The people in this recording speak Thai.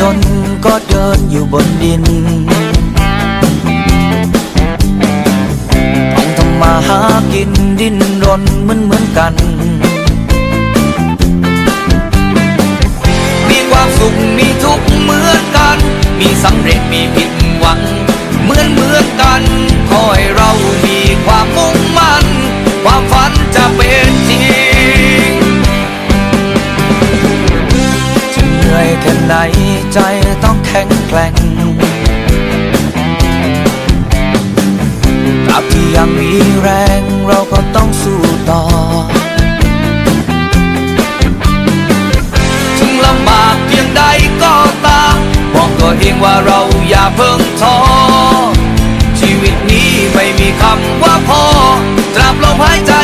ก็เดินอยู่บนดินต้องทำมาหากินดิ้นรนเหมือนเหมือนกัน มีความสุขมีทุกข์เหมือนกัน มีสำเร็จมีผิดหวัง เหมือนเหมือน แค่ไหนใจต้องแข็งแกร่งตราบที่ยังมีแรงเราก็ต้องสู้ต่อ ถึงลำบากเพียงใดก็ตามบอกตัวเองว่าเราอย่าเพิ่งท้อ ชีวิตนี้ไม่มีคำว่าพอตราบลมหายใจ